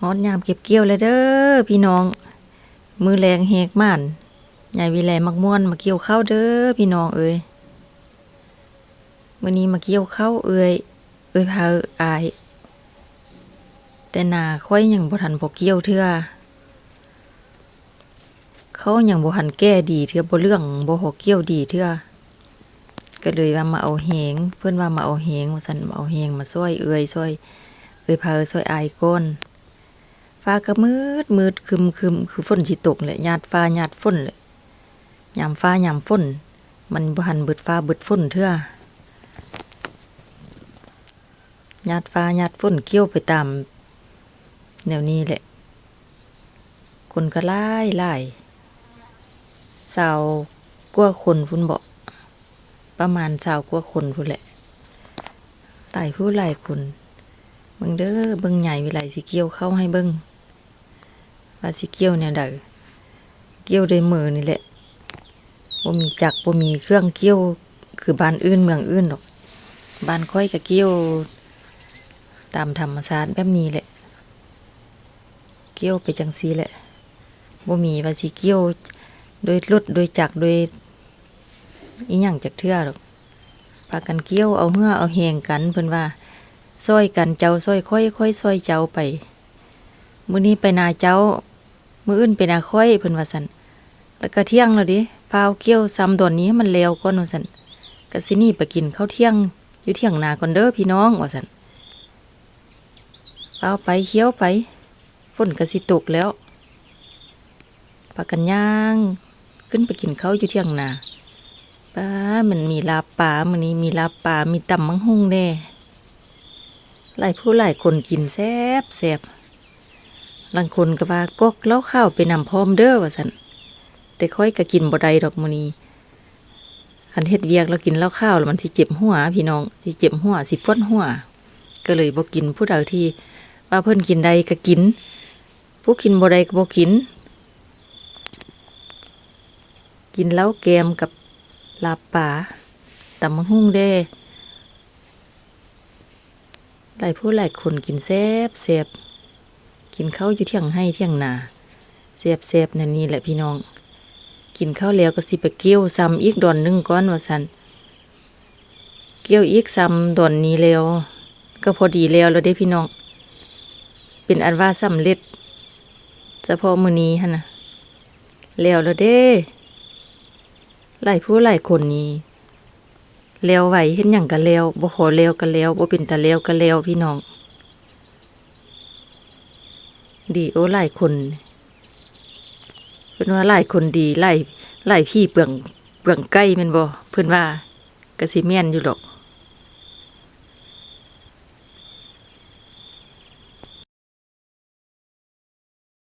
ฮอดยามเก็บเกี่ยวเลยเด้อพี่น้อง มือแรงแหกม่านใหญ่วิไลมักม่วนมาเกี่ยวข้าวเด้อพี่น้องเอ้ยมื้อนี้มาเกี่ยวข้าวเอ้ยเอ้ยพาอาย แต่นาค่อยยังบ่ทันบ่เกี่ยวเทื่อเขายังบ่ทันแก้ดีเทื่อบ่เรื่องบ่ฮอเกี่ยวดีเทื่อก็เลยว่ามาเอาแหงเพิ่อนว่ามาเอาแหงว่าซั่นมาเอาแหงมาช่วยเอ้ยช่วยเอ้ยพาช่วยอายก่อน ฟ้าก็มืดมืดคึมคึมคือฝนสิตกแหละหยาดฟ้าหยาดฝนแหละยามฟ้ายามฝนมันบ่หันเบิดฟ้าเบิดฝนเทื่อหยาดฟ้าหยาดฝนเกี่ยวไปตามแนวนี้แหละ คนก็หลายหลายสาวกว่าคนพุ่นบ่ประมาณสาวกว่าคนพุ่นแหละหลายผู้หลายคนเบิ่งเด้อเบิ่งใหญ่วิไลสิเกี่ยวเข้าให้เบิ่ง ว่าสิเกี่ยวแนวใดเกี่ยวด้วยมือนี่แหละบ่มีจักรบ่มีเครื่องเกี่ยวคือบ้านอื่นเมืองอื่นดอกบ้านค่อยก็เกี่ยว ตามธรรมชาติแบบนี้แหละ เกี่ยวไปจังซีแหละบ่มีว่าสิเกี่ยวโดยรถโดยจักรโดยอีหยังจักเทื่อดอกพากันเกี่ยวเอาเหือเอาแหงกันเพิ่นว่าซอยกันเจ้าซอยค่อยค่อยซอยเจ้าไปมื้อนี้ไปนาเจ้า มื้ออื่นไปนาค่อยเพิ่นว่าซั่นแล้วก็เที่ยงแล้วดิพาวเกี่ยวซ้ำดอนนี้มันแล้วก่อนว่าซั่นก็สินี่ไปกินข้าวเที่ยงอยู่เที่ยงนาก่อนเด้อพี่น้องว่าซั่นพาวไปเคี้ยวไปฝนก็สิตกแล้วพากันย่าง ขึ้นไปกินข้าวอยู่เที่ยงนาป้ามันมีลาปลามื้อนี้มีลาปลามีตำมังหุงแน่หลายผู้หลายคนกินแซ่บแซ่บ บางคนก็ว่ากกเล่าข้าวไปนำพร้อมเด้อว่าซั่นแต่ค่อยก็กินบ่ได้ดอกมื้อนี้คันเฮ็ดเวียกแล้วกินเล้าข้าวแล้วมันสิเจ็บหัวพี่น้องสิเจ็บหัวสิปวดหัวก็เลยบ่กินผู้ใดที่ว่าเพิ่นกินใดก็กิน ผู้กินบ่ได้ก็บ่กิน กินเล้าแกมกับลาบป่าตำมังหุ่งเด้หลายผู้หลายคนกินแซ่บแซ่บ กินข้าวอยู่เที่ยงให้เที่ยงนาแซ่บแซ่บนั่นนี่แหละพี่น้อง กินข้าวแล้วก็สิไปเกี่ยวซ้ำอีกดอนหนึงก้อนว่าสันเกี่ยวอีกซ้ำดอนนี้แล้ว ก็พอดีแล้วแล้วเด้พี่น้อง เป็นอันว่าสำเร็จเฉพาะมือนี้หั่นะแล้วแล้วเด้หลายผู้หลายคนนี้แล้วไหวเห็นหยังกันแล้วบ่ขอแล้วกันแล้วบ่เป็นตาแล้วกันแล้วพี่น้อง ดีโอ้หลายคนเพิ่นว่าไล่คนดีไล่ไล่พี่เปลืองเปลืองใกล้มันบ่เพิ่นว่าก็สิเมียนอยู่หรอก